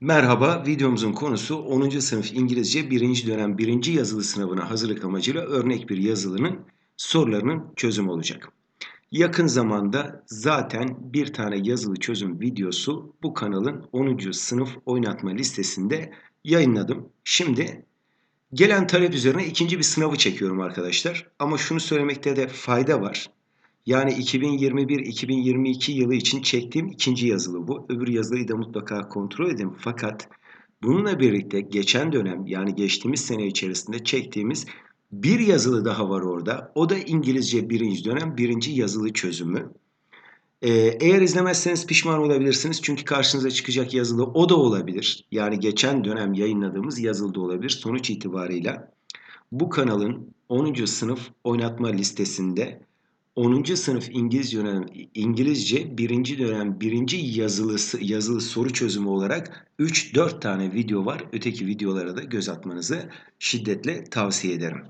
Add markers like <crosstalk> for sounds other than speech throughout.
Merhaba, videomuzun konusu 10. sınıf İngilizce 1. dönem 1. yazılı sınavına hazırlık amacıyla örnek bir yazılının sorularının çözümü olacak. Yakın zamanda zaten bir tane yazılı çözüm videosu bu kanalın 10. sınıf oynatma listesinde yayınladım. Şimdi gelen talep üzerine ikinci bir sınavı çekiyorum arkadaşlar. Ama şunu söylemekte de fayda var. Yani 2021-2022 yılı için çektiğim ikinci yazılı bu. Öbür yazılıyı da mutlaka kontrol edin. Fakat bununla birlikte geçen dönem yani geçtiğimiz sene içerisinde çektiğimiz bir yazılı daha var orada. O da İngilizce birinci dönem birinci yazılı çözümü. Ee, eğer izlemezseniz pişman olabilirsiniz. Çünkü karşınıza çıkacak yazılı o da olabilir. Yani geçen dönem yayınladığımız yazılı da olabilir. Sonuç itibarıyla bu kanalın 10. sınıf oynatma listesinde 10. sınıf İngilizce dönem İngilizce 1. dönem 1. yazılısı yazılı soru çözümü olarak 3-4 tane video var. Öteki videolara da göz atmanızı şiddetle tavsiye ederim.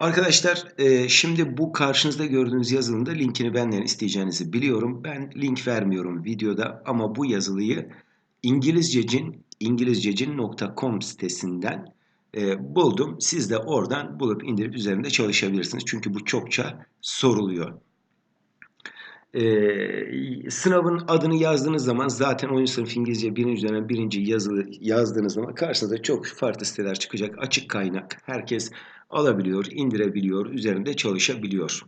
Arkadaşlar e, şimdi bu karşınızda gördüğünüz yazılının da linkini benden isteyeceğinizi biliyorum. Ben link vermiyorum videoda ama bu yazılıyı İngilizcecin İngilizcecin.com sitesinden e, buldum. Siz de oradan bulup indirip üzerinde çalışabilirsiniz. Çünkü bu çokça soruluyor. E, sınavın adını yazdığınız zaman zaten 10. sınıf İngilizce birinci dönem birinci yazılı yazdığınız zaman karşınıza çok farklı siteler çıkacak. Açık kaynak. Herkes alabiliyor, indirebiliyor, üzerinde çalışabiliyor.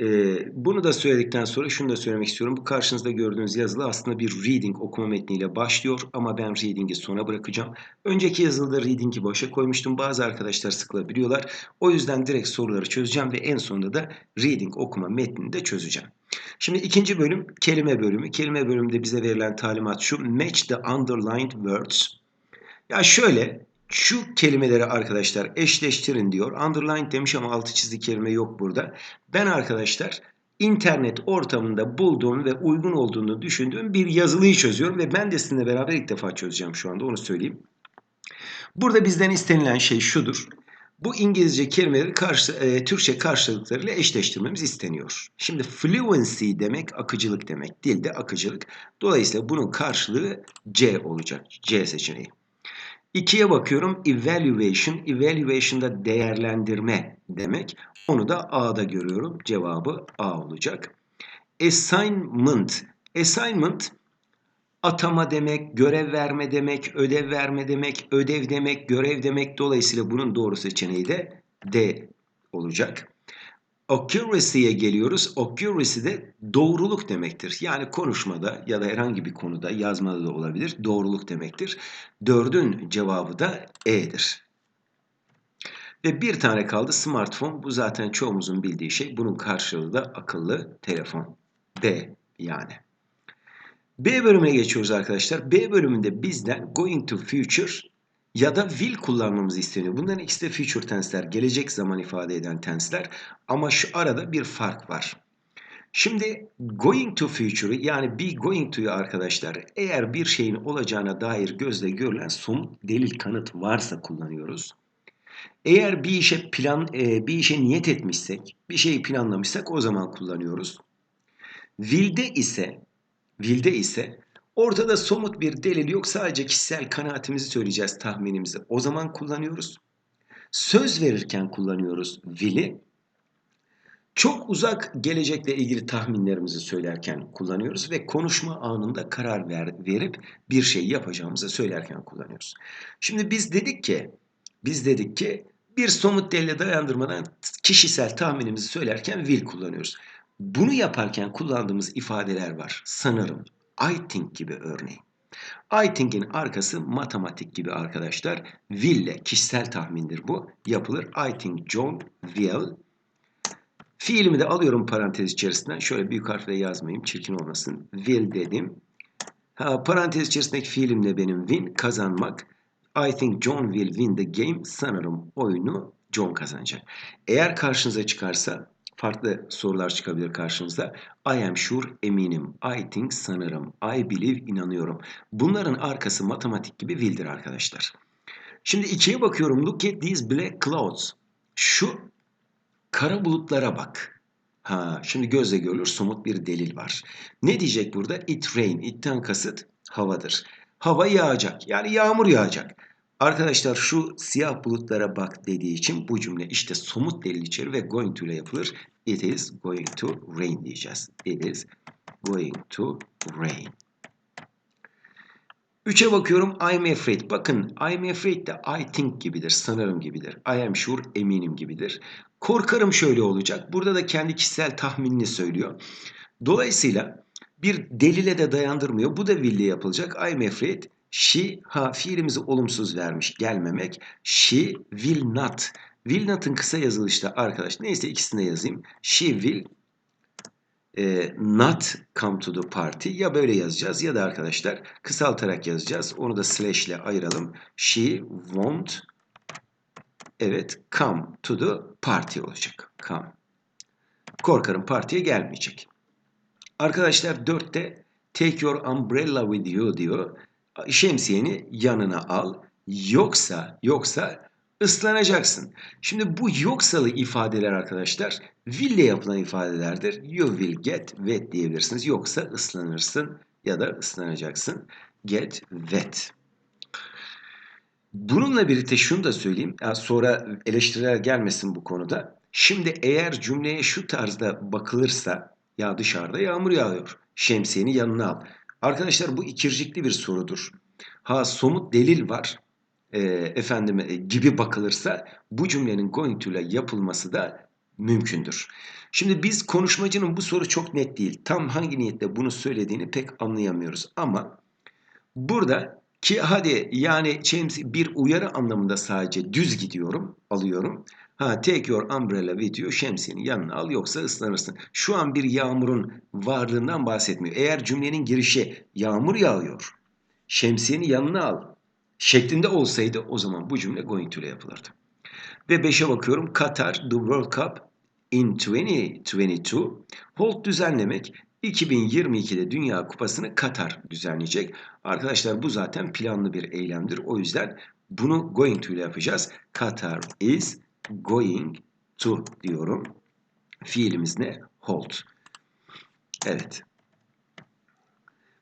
Ee, bunu da söyledikten sonra şunu da söylemek istiyorum. Bu karşınızda gördüğünüz yazılı aslında bir reading okuma metniyle başlıyor ama ben reading'i sona bırakacağım. Önceki yazılıda reading'i başa koymuştum. Bazı arkadaşlar sıkılabiliyorlar. O yüzden direkt soruları çözeceğim ve en sonunda da reading okuma metnini de çözeceğim. Şimdi ikinci bölüm kelime bölümü. Kelime bölümünde bize verilen talimat şu. Match the underlined words. Ya şöyle şu kelimeleri arkadaşlar eşleştirin diyor. Underline demiş ama altı çizgi kelime yok burada. Ben arkadaşlar internet ortamında bulduğum ve uygun olduğunu düşündüğüm bir yazılıyı çözüyorum ve ben de sizinle beraber ilk defa çözeceğim şu anda onu söyleyeyim. Burada bizden istenilen şey şudur. Bu İngilizce kelimeleri karşı, e, Türkçe karşılıklarıyla eşleştirmemiz isteniyor. Şimdi fluency demek akıcılık demek. Dilde akıcılık. Dolayısıyla bunun karşılığı C olacak. C seçeneği. İkiye bakıyorum evaluation. Evaluation'da değerlendirme demek. Onu da A'da görüyorum. Cevabı A olacak. Assignment. Assignment atama demek, görev verme demek, ödev verme demek, ödev demek, görev demek. Dolayısıyla bunun doğru seçeneği de D olacak. Accuracy'ye geliyoruz. Accuracy de doğruluk demektir. Yani konuşmada ya da herhangi bir konuda yazmada da olabilir. Doğruluk demektir. Dördün cevabı da E'dir. Ve bir tane kaldı smartphone. Bu zaten çoğumuzun bildiği şey. Bunun karşılığı da akıllı telefon. B yani. B bölümüne geçiyoruz arkadaşlar. B bölümünde bizden going to future ya da will kullanmamız isteniyor. Bunların ikisi de future tense'ler, gelecek zaman ifade eden tense'ler ama şu arada bir fark var. Şimdi going to future yani be going to'yu arkadaşlar eğer bir şeyin olacağına dair gözle görülen somut delil kanıt varsa kullanıyoruz. Eğer bir işe plan e, bir işe niyet etmişsek, bir şeyi planlamışsak o zaman kullanıyoruz. Will'de ise will'de ise Ortada somut bir delil yok. Sadece kişisel kanaatimizi söyleyeceğiz, tahminimizi. O zaman kullanıyoruz. Söz verirken kullanıyoruz will'i. Çok uzak gelecekle ilgili tahminlerimizi söylerken kullanıyoruz ve konuşma anında karar ver, verip bir şey yapacağımızı söylerken kullanıyoruz. Şimdi biz dedik ki, biz dedik ki bir somut delile dayandırmadan kişisel tahminimizi söylerken will kullanıyoruz. Bunu yaparken kullandığımız ifadeler var. Sanırım, I think gibi örneğin. I think'in arkası matematik gibi arkadaşlar. Will'le kişisel tahmindir bu. Yapılır. I think John will. Fiilimi de alıyorum parantez içerisinden. Şöyle büyük harfle yazmayayım. Çirkin olmasın. Will dedim. Ha, parantez içerisindeki fiilim de benim win. Kazanmak. I think John will win the game. Sanırım oyunu John kazanacak. Eğer karşınıza çıkarsa farklı sorular çıkabilir karşınıza. I am sure eminim. I think sanırım. I believe inanıyorum. Bunların arkası matematik gibi will'dir arkadaşlar. Şimdi ikiye bakıyorum. Look at these black clouds. Şu kara bulutlara bak. Ha, şimdi gözle görülür somut bir delil var. Ne diyecek burada? It rain. It'ten kasıt havadır. Hava yağacak. Yani yağmur yağacak. Arkadaşlar şu siyah bulutlara bak dediği için bu cümle işte somut delil içerir ve going to ile yapılır. It is going to rain diyeceğiz. It is going to rain. Üçe bakıyorum I'm afraid. Bakın I'm afraid de I think gibidir, sanırım gibidir. I am sure eminim gibidir. Korkarım şöyle olacak. Burada da kendi kişisel tahminini söylüyor. Dolayısıyla bir delile de dayandırmıyor. Bu da will yapılacak. I'm afraid she ha fiilimizi olumsuz vermiş gelmemek. She will not. Will not'ın kısa yazılışta arkadaş neyse ikisini de yazayım. She will e, not come to the party ya böyle yazacağız ya da arkadaşlar kısaltarak yazacağız. Onu da slash ile ayıralım. She won't evet come to the party olacak. Come. Korkarım partiye gelmeyecek. Arkadaşlar 4'te take your umbrella with you diyor. Şemsiyeni yanına al. Yoksa yoksa ıslanacaksın. Şimdi bu yoksalı ifadeler arkadaşlar will yapılan ifadelerdir. You will get wet diyebilirsiniz. Yoksa ıslanırsın ya da ıslanacaksın. Get wet. Bununla birlikte şunu da söyleyeyim. Sonra eleştiriler gelmesin bu konuda. Şimdi eğer cümleye şu tarzda bakılırsa ya dışarıda yağmur yağıyor. Şemsiyeni yanına al. Arkadaşlar bu ikircikli bir sorudur. Ha somut delil var e, efendim e, gibi bakılırsa bu cümlenin going yapılması da mümkündür. Şimdi biz konuşmacının bu soru çok net değil. Tam hangi niyetle bunu söylediğini pek anlayamıyoruz. Ama burada ki hadi yani bir uyarı anlamında sadece düz gidiyorum, alıyorum. Ha take your umbrella with you şemsiyeni yanına al yoksa ıslanırsın. Şu an bir yağmurun varlığından bahsetmiyor. Eğer cümlenin girişi yağmur yağıyor, şemsiyeni yanına al şeklinde olsaydı o zaman bu cümle going to ile yapılırdı. Ve 5'e bakıyorum. Katar The World Cup in 2022 hold düzenlemek 2022'de Dünya Kupası'nı Katar düzenleyecek. Arkadaşlar bu zaten planlı bir eylemdir. O yüzden bunu going to ile yapacağız. Katar is going to diyorum. Fiilimiz ne? Hold. Evet.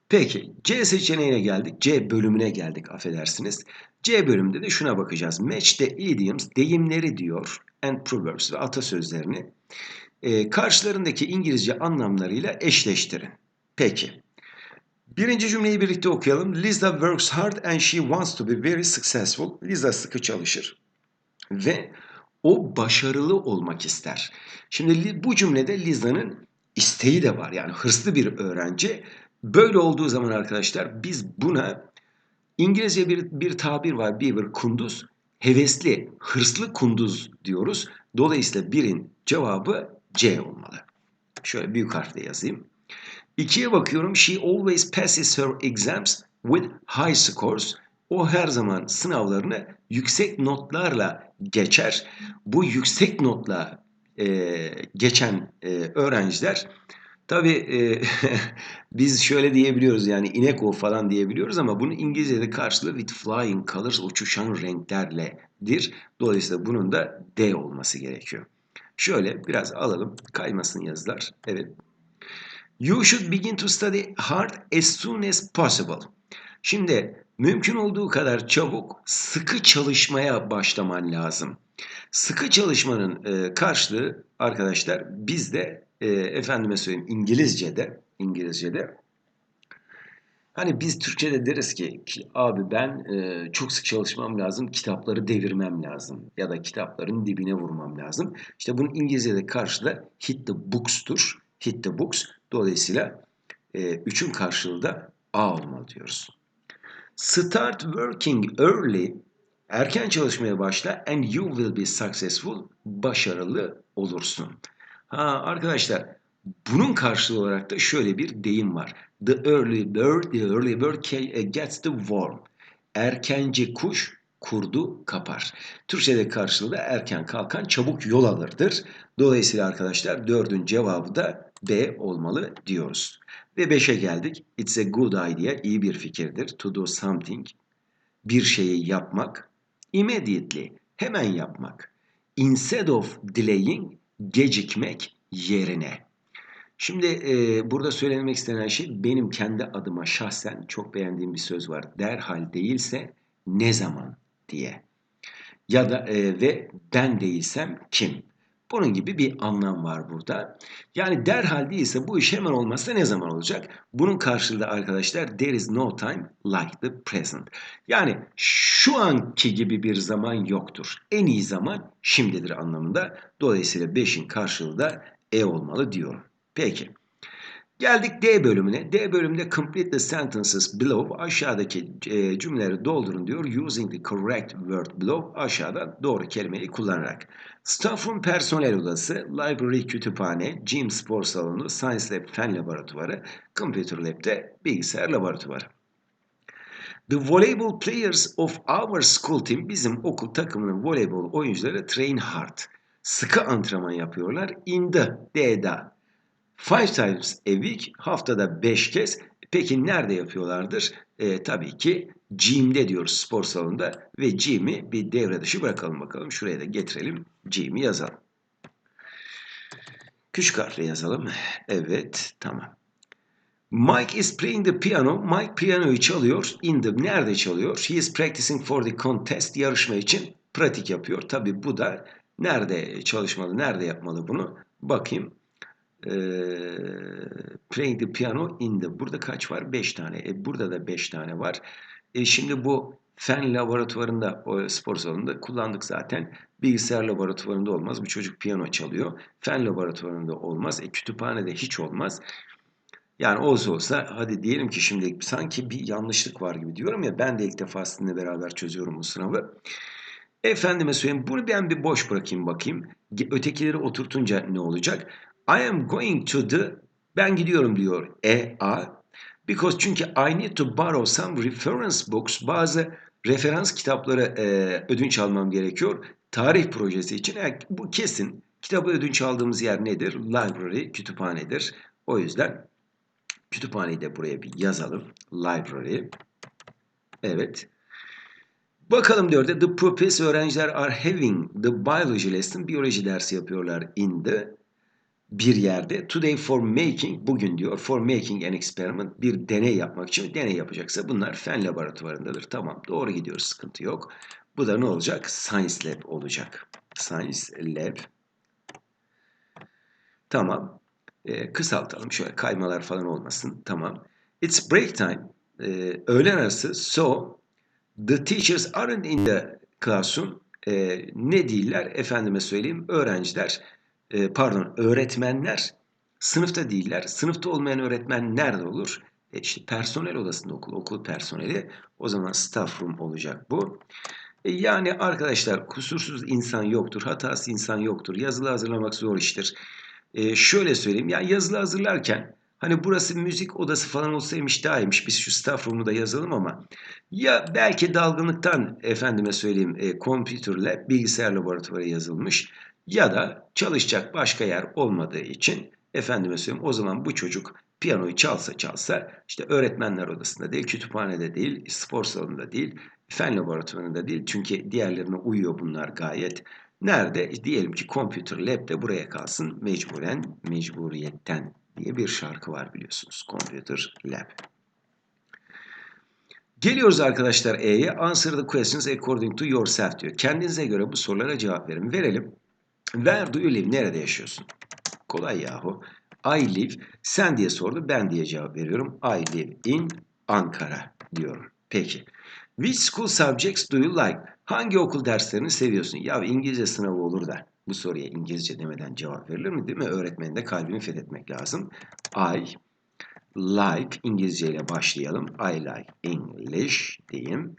Peki C seçeneğine geldik. C bölümüne geldik affedersiniz. C bölümünde de şuna bakacağız. Match the idioms deyimleri diyor and proverbs ve atasözlerini e, karşılarındaki İngilizce anlamlarıyla eşleştirin. Peki. Birinci cümleyi birlikte okuyalım. Lisa works hard and she wants to be very successful. Lisa sıkı çalışır ve o başarılı olmak ister. Şimdi bu cümlede Lisa'nın isteği de var. Yani hırslı bir öğrenci Böyle olduğu zaman arkadaşlar biz buna İngilizce bir, bir tabir var. Beaver kunduz. Hevesli, hırslı kunduz diyoruz. Dolayısıyla birin cevabı C olmalı. Şöyle büyük harfle yazayım. İkiye bakıyorum. She always passes her exams with high scores. O her zaman sınavlarını yüksek notlarla geçer. Bu yüksek notla e, geçen e, öğrenciler Tabii e, <laughs> biz şöyle diyebiliyoruz yani inek o falan diyebiliyoruz ama bunun İngilizce'de karşılığı with flying colors uçuşan renklerledir. Dolayısıyla bunun da D olması gerekiyor. Şöyle biraz alalım kaymasın yazılar. Evet. You should begin to study hard as soon as possible. Şimdi mümkün olduğu kadar çabuk sıkı çalışmaya başlaman lazım. Sıkı çalışmanın e, karşılığı arkadaşlar bizde e, efendime söyleyeyim İngilizce'de İngilizce'de hani biz Türkçe'de deriz ki, ki abi ben e, çok sık çalışmam lazım, kitapları devirmem lazım ya da kitapların dibine vurmam lazım. İşte bunun İngilizce'de karşılığı hit the books'tur. Hit the books. Dolayısıyla e, üçün karşılığı da A olmalı diyoruz. Start working early. Erken çalışmaya başla and you will be successful. Başarılı olursun. Ha arkadaşlar bunun karşılığı olarak da şöyle bir deyim var. The early bird, the early bird uh, gets the worm. Erkenci kuş kurdu kapar. Türkçe'de karşılığı da erken kalkan çabuk yol alırdır. Dolayısıyla arkadaşlar dördün cevabı da B olmalı diyoruz. Ve beşe geldik. It's a good idea. iyi bir fikirdir. To do something. Bir şeyi yapmak. Immediately. Hemen yapmak. Instead of delaying gecikmek yerine. Şimdi e, burada söylenmek istenen şey benim kendi adıma şahsen çok beğendiğim bir söz var. Derhal değilse ne zaman diye. Ya da e, ve ben değilsem kim? Bunun gibi bir anlam var burada. Yani derhal değilse bu iş hemen olmazsa ne zaman olacak? Bunun karşılığı arkadaşlar there is no time like the present. Yani şu anki gibi bir zaman yoktur. En iyi zaman şimdidir anlamında. Dolayısıyla 5'in karşılığı da e olmalı diyorum. Peki. Geldik D bölümüne. D bölümünde complete the sentences below aşağıdaki e, cümleleri doldurun diyor. Using the correct word below aşağıda doğru kelimeyi kullanarak. Staff room personel odası, library kütüphane, gym spor salonu, science lab fen laboratuvarı, computer lab'de bilgisayar laboratuvarı. The volleyball players of our school team bizim okul takımının voleybol oyuncuları train hard. Sıkı antrenman yapıyorlar. In the, D'da Five times a week haftada beş kez. Peki nerede yapıyorlardır? E, tabii ki gym'de diyoruz spor salonunda ve gym'i bir devre dışı bırakalım bakalım. Şuraya da getirelim. Gym'i yazalım. Küçük harfle yazalım. Evet tamam. Mike is playing the piano. Mike piyanoyu çalıyor. In the nerede çalıyor? He is practicing for the contest. Yarışma için pratik yapıyor. Tabii bu da nerede çalışmalı, nerede yapmalı bunu? Bakayım e, playing the piano in the. Burada kaç var? 5 tane. E, burada da 5 tane var. E, şimdi bu fen laboratuvarında, o spor salonunda kullandık zaten. Bilgisayar laboratuvarında olmaz. Bu çocuk piyano çalıyor. Fen laboratuvarında olmaz. E, kütüphanede hiç olmaz. Yani olsa olsa hadi diyelim ki şimdi sanki bir yanlışlık var gibi diyorum ya ben de ilk defa sizinle beraber çözüyorum bu sınavı. Efendime söyleyeyim bunu ben bir boş bırakayım bakayım. Ötekileri oturtunca ne olacak? I am going to the ben gidiyorum diyor E A. Because çünkü I need to borrow some reference books. Bazı referans kitapları e, ödünç almam gerekiyor. Tarih projesi için e, bu kesin. Kitabı ödünç aldığımız yer nedir? Library, kütüphanedir. O yüzden kütüphaneyi de buraya bir yazalım. Library. Evet. Bakalım diyor the pupils öğrenciler are having the biology lesson biyoloji dersi yapıyorlar in the bir yerde today for making bugün diyor for making an experiment bir deney yapmak için deney yapacaksa bunlar fen laboratuvarındadır. Tamam doğru gidiyoruz sıkıntı yok. Bu da ne olacak? Science lab olacak. Science lab. Tamam. Ee, kısaltalım şöyle kaymalar falan olmasın. Tamam. It's break time. Ee, öğlen arası. So the teachers aren't in the classroom. Ee, ne değiller? Efendime söyleyeyim öğrenciler e, pardon öğretmenler sınıfta değiller. Sınıfta olmayan öğretmen nerede olur? E işte personel odasında okul, okul personeli. O zaman staff room olacak bu. E yani arkadaşlar kusursuz insan yoktur, hatası insan yoktur. Yazılı hazırlamak zor iştir. E şöyle söyleyeyim, ya yazılı hazırlarken Hani burası müzik odası falan olsaymış daha iyiymiş. Biz şu staff room'u da yazalım ama ya belki dalgınlıktan efendime söyleyeyim e, computer lab, bilgisayar laboratuvarı yazılmış. Ya da çalışacak başka yer olmadığı için efendime söyleyeyim o zaman bu çocuk piyanoyu çalsa çalsa işte öğretmenler odasında değil, kütüphanede değil, spor salonunda değil, fen laboratuvarında değil. Çünkü diğerlerine uyuyor bunlar gayet. Nerede? Diyelim ki Computer Lab'de buraya kalsın mecburen, mecburiyetten diye bir şarkı var biliyorsunuz. Computer Lab. Geliyoruz arkadaşlar E'ye. Answer the questions according to yourself diyor. Kendinize göre bu sorulara cevap verin. Verelim. Where do you live? Nerede yaşıyorsun? Kolay yahu. I live. Sen diye sordu. Ben diye cevap veriyorum. I live in Ankara diyorum. Peki. Which school subjects do you like? Hangi okul derslerini seviyorsun? Ya İngilizce sınavı olur da bu soruya İngilizce demeden cevap verilir mi? Değil mi? Öğretmenin de kalbini fethetmek lazım. I like İngilizce ile başlayalım. I like English diyeyim.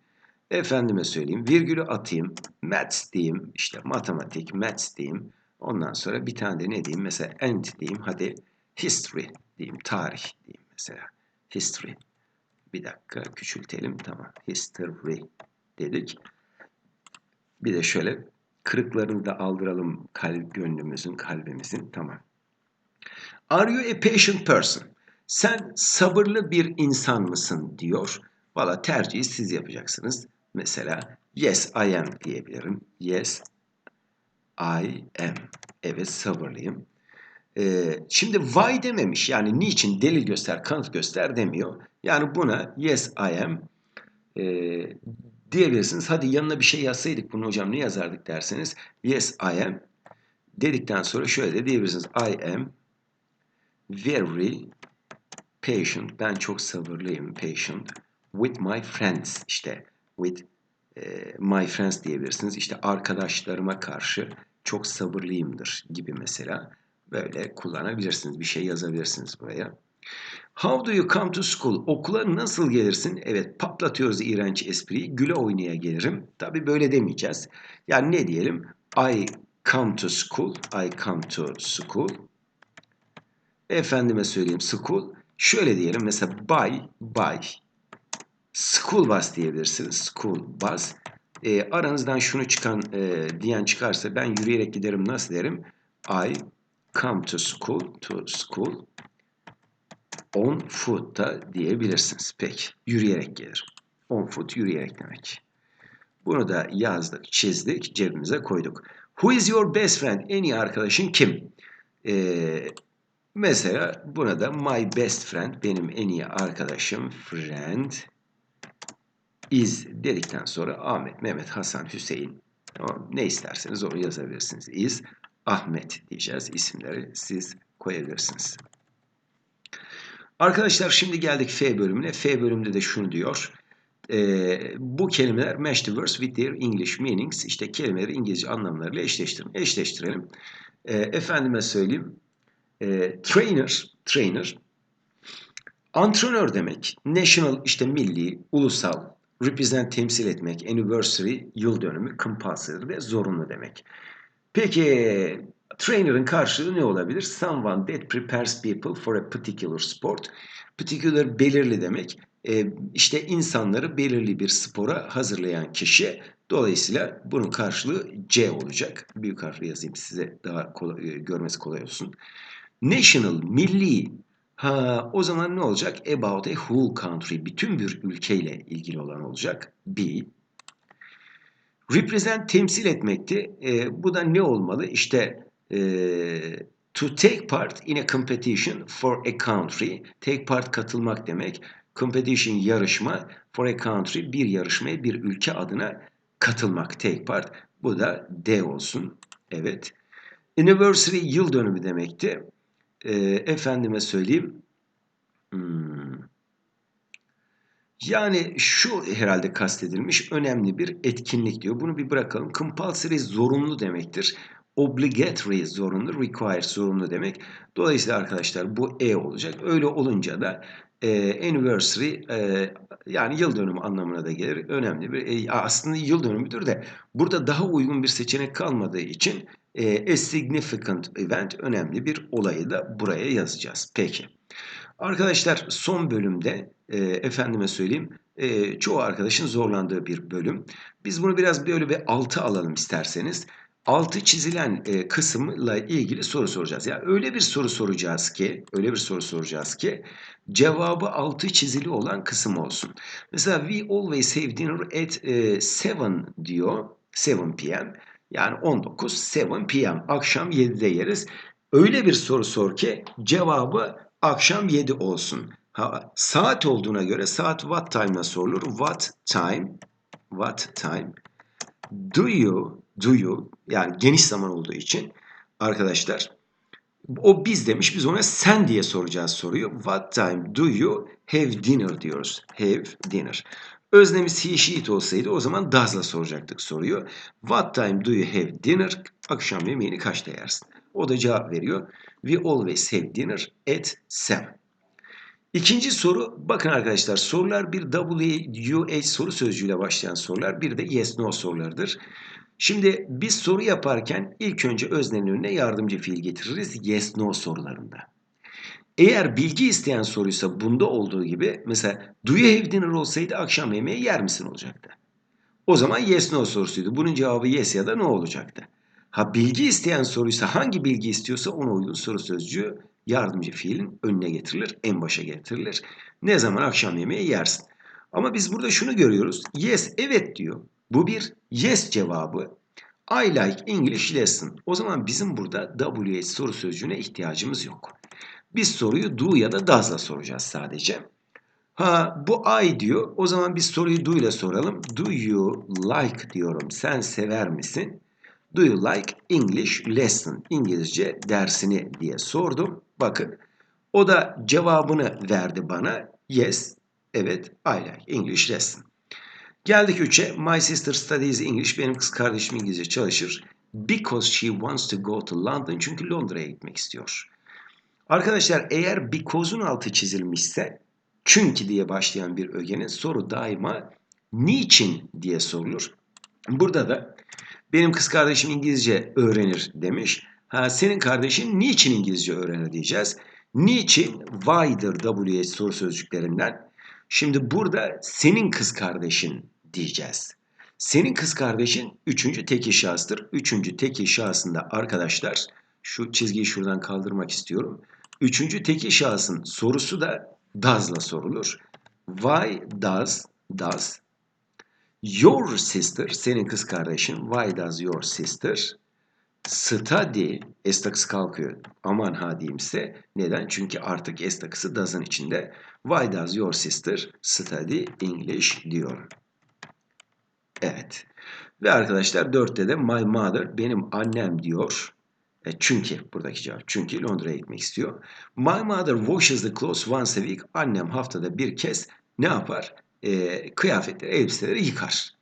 Efendime söyleyeyim virgülü atayım. Maths diyeyim. işte matematik, maths diyeyim. Ondan sonra bir tane de ne diyeyim? Mesela and diyeyim. Hadi history diyeyim. Tarih diyeyim mesela. History. Bir dakika küçültelim. Tamam. History dedik. Bir de şöyle kırıklarını da aldıralım kalp gönlümüzün, kalbimizin. Tamam. Are you a patient person? Sen sabırlı bir insan mısın diyor. Valla tercihi siz yapacaksınız. Mesela yes I am diyebilirim. Yes I am. Evet sabırlıyım. Ee, şimdi why dememiş. Yani niçin delil göster, kanıt göster demiyor. Yani buna yes I am e, diyebilirsiniz. Hadi yanına bir şey yazsaydık bunu hocam ne yazardık derseniz yes I am dedikten sonra şöyle de diyebilirsiniz. I am very patient. Ben çok sabırlıyım. Patient. With my friends. işte with e, my friends diyebilirsiniz. İşte arkadaşlarıma karşı çok sabırlıyımdır gibi mesela. Böyle kullanabilirsiniz. Bir şey yazabilirsiniz buraya. How do you come to school? Okula nasıl gelirsin? Evet patlatıyoruz iğrenç espriyi. Güle oynaya gelirim. Tabi böyle demeyeceğiz. Yani ne diyelim? I come to school. I come to school. Efendime söyleyeyim school. Şöyle diyelim mesela by, by. School bus diyebilirsiniz. School bus. E, aranızdan şunu çıkan e, diyen çıkarsa ben yürüyerek giderim nasıl derim? I come to school, to school on foot da diyebilirsiniz. Peki, yürüyerek gelir. On foot yürüyerek demek. Bunu da yazdık, çizdik, cebimize koyduk. Who is your best friend? En iyi arkadaşın kim? Ee, mesela buna da my best friend, benim en iyi arkadaşım, friend is dedikten sonra Ahmet, Mehmet, Hasan, Hüseyin tamam, ne isterseniz onu yazabilirsiniz. Is Ahmet diyeceğiz. İsimleri siz koyabilirsiniz. Arkadaşlar şimdi geldik F bölümüne. F bölümünde de şunu diyor. E, bu kelimeler match the words with their English meanings. İşte kelimeleri İngilizce anlamlarıyla eşleştirin. Eşleştirelim. E, efendime söyleyeyim. E, trainer, trainer. Antrenör demek. National işte milli, ulusal. Represent temsil etmek. Anniversary yıl dönümü. Compulsory ve zorunlu demek. Peki trainer'ın karşılığı ne olabilir? Someone that prepares people for a particular sport. Particular belirli demek. Ee, işte insanları belirli bir spora hazırlayan kişi. Dolayısıyla bunun karşılığı C olacak. Büyük harfle yazayım size daha kolay, e, görmesi kolay olsun. National, milli. Ha, o zaman ne olacak? About a whole country. Bütün bir ülkeyle ilgili olan olacak. B. Represent temsil etmekti. E, bu da ne olmalı? İşte e, to take part in a competition for a country. Take part katılmak demek. Competition yarışma for a country bir yarışmaya bir ülke adına katılmak take part. Bu da D olsun. Evet. Anniversary yıl dönümü demekti. E, efendime söyleyeyim. Hmm. Yani şu herhalde kastedilmiş önemli bir etkinlik diyor. Bunu bir bırakalım. Compulsory zorunlu demektir. Obligatory zorunlu, required zorunlu demek. Dolayısıyla arkadaşlar bu E olacak. Öyle olunca da e, anniversary e, yani yıl dönümü anlamına da gelir. Önemli bir e, aslında yıl dönümüdür de burada daha uygun bir seçenek kalmadığı için e, a significant event önemli bir olayı da buraya yazacağız. Peki. Arkadaşlar son bölümde e, efendime söyleyeyim e, çoğu arkadaşın zorlandığı bir bölüm. Biz bunu biraz böyle bir altı alalım isterseniz. Altı çizilen e, kısımla ilgili soru soracağız. Yani öyle bir soru soracağız ki, öyle bir soru soracağız ki cevabı altı çizili olan kısım olsun. Mesela we always have dinner at e, 7 diyor. 7 p.m. Yani 19 7 p.m. Akşam 7'de yeriz. Öyle bir soru sor ki cevabı akşam 7 olsun. Ha, saat olduğuna göre saat what time'la sorulur. What time? What time? Do you, do you yani geniş zaman olduğu için arkadaşlar o biz demiş biz ona sen diye soracağız soruyu. What time do you have dinner diyoruz. Have dinner. Öznemiz he, she, it olsaydı o zaman does'la soracaktık soruyu. What time do you have dinner? Akşam yemeğini kaçta yersin? O da cevap veriyor. We always have dinner at 7. İkinci soru, bakın arkadaşlar sorular bir WH soru sözcüğüyle başlayan sorular, bir de yes no sorulardır. Şimdi biz soru yaparken ilk önce öznenin önüne yardımcı fiil getiririz yes no sorularında. Eğer bilgi isteyen soruysa bunda olduğu gibi mesela do you have dinner olsaydı akşam yemeği yer misin olacaktı. O zaman yes no sorusuydu. Bunun cevabı yes ya da no olacaktı. Ha bilgi isteyen soruysa hangi bilgi istiyorsa ona uygun soru sözcüğü yardımcı fiilin önüne getirilir, en başa getirilir. Ne zaman akşam yemeği yersin? Ama biz burada şunu görüyoruz. Yes, evet diyor. Bu bir yes cevabı. I like English lesson. O zaman bizim burada WH soru sözcüğüne ihtiyacımız yok. Biz soruyu do ya da does'la soracağız sadece. Ha bu I diyor. O zaman biz soruyu do ile soralım. Do you like diyorum. Sen sever misin? Do you like English lesson? İngilizce dersini diye sordum. Bakın o da cevabını verdi bana. Yes, evet, I like English lesson. Geldik 3'e. My sister studies English. Benim kız kardeşim İngilizce çalışır. Because she wants to go to London. Çünkü Londra'ya gitmek istiyor. Arkadaşlar eğer because'un altı çizilmişse çünkü diye başlayan bir ögenin soru daima niçin diye sorulur. Burada da benim kız kardeşim İngilizce öğrenir demiş. Ha, senin kardeşin niçin İngilizce öğrenir diyeceğiz. Niçin? Why'dır WH soru sözcüklerinden. Şimdi burada senin kız kardeşin diyeceğiz. Senin kız kardeşin üçüncü tekil şahıstır. Üçüncü tekil şahsında arkadaşlar şu çizgiyi şuradan kaldırmak istiyorum. Üçüncü tekil şahsın sorusu da does'la sorulur. Why does, does your sister, senin kız kardeşin, why does your sister study, S takısı kalkıyor. Aman ha diyeyimse. Neden? Çünkü artık S takısı does'ın içinde. Why does your sister study English diyor. Evet. Ve arkadaşlar dörtte de my mother benim annem diyor. E çünkü buradaki cevap. Çünkü Londra'ya gitmek istiyor. My mother washes the clothes once a week. Annem haftada bir kez ne yapar? E, kıyafetleri, elbiseleri yıkar.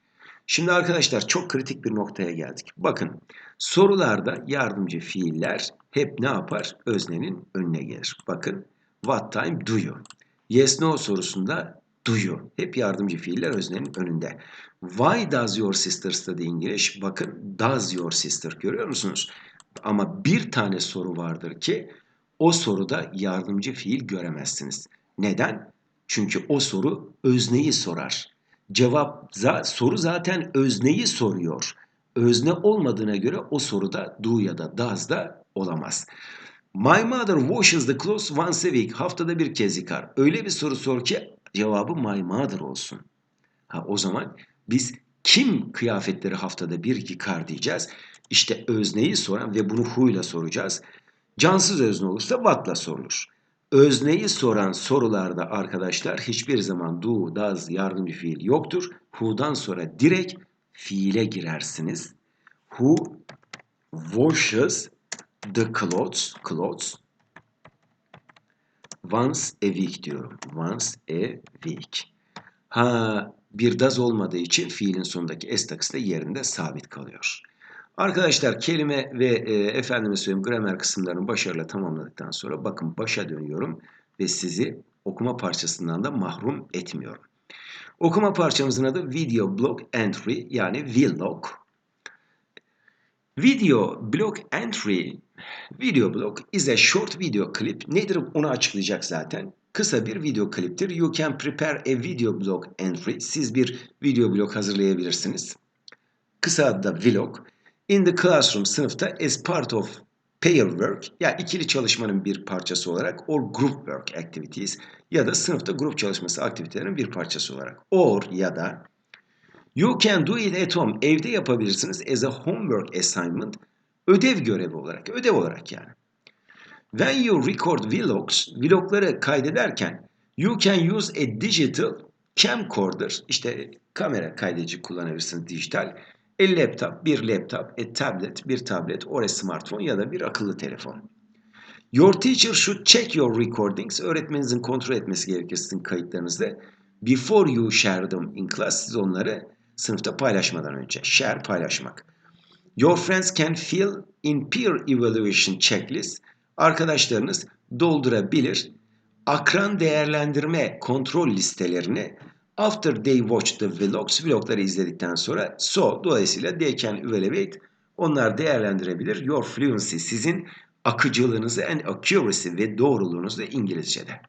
Şimdi arkadaşlar çok kritik bir noktaya geldik. Bakın sorularda yardımcı fiiller hep ne yapar? Öznenin önüne gelir. Bakın what time do you? Yes no sorusunda do you. Hep yardımcı fiiller öznenin önünde. Why does your sister study English? Bakın does your sister görüyor musunuz? Ama bir tane soru vardır ki o soruda yardımcı fiil göremezsiniz. Neden? Çünkü o soru özneyi sorar. Cevap soru zaten özneyi soruyor. Özne olmadığına göre o soruda do ya da does da olamaz. My mother washes the clothes once a week. Haftada bir kez yıkar. Öyle bir soru sor ki cevabı my olsun. Ha, o zaman biz kim kıyafetleri haftada bir yıkar diyeceğiz. İşte özneyi soran ve bunu ile soracağız. Cansız özne olursa what'la sorulur. Özneyi soran sorularda arkadaşlar hiçbir zaman do, does yardımcı fiil yoktur. Who'dan sonra direkt fiile girersiniz. Who washes the clothes, clothes once a week diyorum. Once a week. Ha bir does olmadığı için fiilin sonundaki s takısı da yerinde sabit kalıyor. Arkadaşlar kelime ve e, efendime söyleyeyim gramer kısımlarını başarıyla tamamladıktan sonra bakın başa dönüyorum ve sizi okuma parçasından da mahrum etmiyorum. Okuma parçamızın adı Video Blog Entry yani vlog. Video Blog Entry, video blog is a short video clip. Nedir onu açıklayacak zaten. Kısa bir video kliptir. You can prepare a video blog entry. Siz bir video blog hazırlayabilirsiniz. Kısa adı da vlog. In the classroom sınıfta as part of pair work ya yani ikili çalışmanın bir parçası olarak or group work activities ya da sınıfta grup çalışması aktivitelerinin bir parçası olarak or ya da you can do it at home evde yapabilirsiniz as a homework assignment ödev görevi olarak ödev olarak yani. When you record vlogs vlogları kaydederken you can use a digital camcorder işte kamera kaydedici kullanabilirsiniz dijital A laptop, bir laptop, a tablet, bir tablet, or a smartphone ya da bir akıllı telefon. Your teacher should check your recordings. Öğretmeninizin kontrol etmesi gerekir sizin kayıtlarınızda. Before you share them in class. Siz onları sınıfta paylaşmadan önce. Share, paylaşmak. Your friends can fill in peer evaluation checklist. Arkadaşlarınız doldurabilir. Akran değerlendirme kontrol listelerini After they watch the vlogs, vlogları izledikten sonra so dolayısıyla they can evaluate onlar değerlendirebilir your fluency sizin akıcılığınızı and accuracy ve doğruluğunuzu İngilizce'de.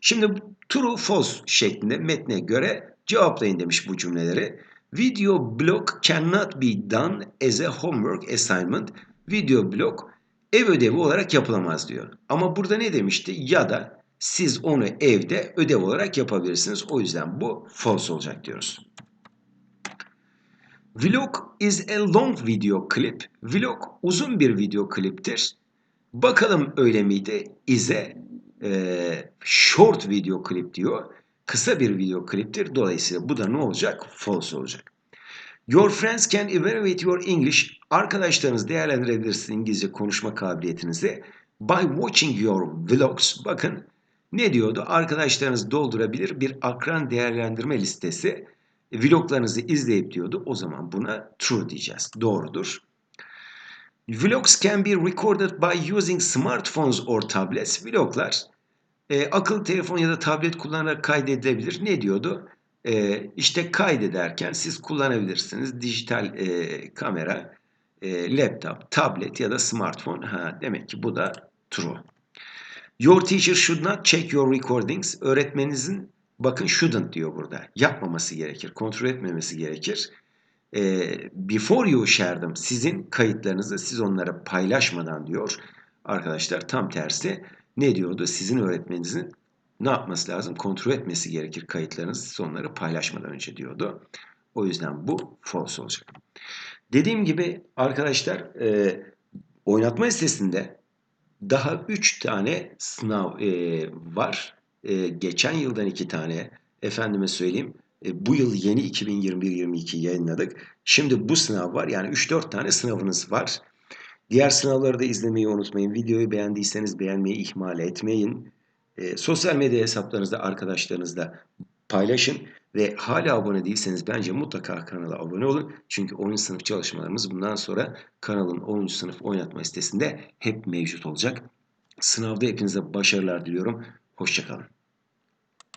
Şimdi true false şeklinde metne göre cevaplayın demiş bu cümleleri. Video blog cannot be done as a homework assignment. Video blog ev ödevi olarak yapılamaz diyor. Ama burada ne demişti? Ya da siz onu evde ödev olarak yapabilirsiniz. O yüzden bu false olacak diyoruz. Vlog is a long video clip. Vlog uzun bir video kliptir. Bakalım öyle miydi? Is'e e, short video clip diyor. Kısa bir video kliptir. Dolayısıyla bu da ne olacak? False olacak. Your friends can evaluate your English. Arkadaşlarınız değerlendirebilir sizin İngilizce konuşma kabiliyetinizi. By watching your vlogs. Bakın ne diyordu? Arkadaşlarınız doldurabilir bir akran değerlendirme listesi. Vloglarınızı izleyip diyordu. O zaman buna true diyeceğiz. Doğrudur. Vlogs can be recorded by using smartphones or tablets. Vloglar e, akıllı telefon ya da tablet kullanarak kaydedilebilir. Ne diyordu? E, işte kaydederken siz kullanabilirsiniz. Dijital e, kamera, e, laptop, tablet ya da smartphone. Ha, demek ki bu da true. Your teacher should not check your recordings. Öğretmeninizin bakın shouldn't diyor burada. Yapmaması gerekir, kontrol etmemesi gerekir. Ee, before you share them. Sizin kayıtlarınızı siz onlara paylaşmadan diyor. Arkadaşlar tam tersi ne diyordu? Sizin öğretmeninizin ne yapması lazım? Kontrol etmesi gerekir kayıtlarınızı siz onları paylaşmadan önce diyordu. O yüzden bu false olacak. Dediğim gibi arkadaşlar e, oynatma listesinde daha 3 tane sınav e, var. E, geçen yıldan 2 tane efendime söyleyeyim. E, bu yıl yeni 2021-22 yayınladık. Şimdi bu sınav var. Yani 3-4 tane sınavınız var. Diğer sınavları da izlemeyi unutmayın. Videoyu beğendiyseniz beğenmeyi ihmal etmeyin. E, sosyal medya hesaplarınızda arkadaşlarınızla paylaşın. Ve hala abone değilseniz bence mutlaka kanala abone olun. Çünkü 10. sınıf çalışmalarımız bundan sonra kanalın 10. sınıf oynatma sitesinde hep mevcut olacak. Sınavda hepinize başarılar diliyorum. Hoşçakalın.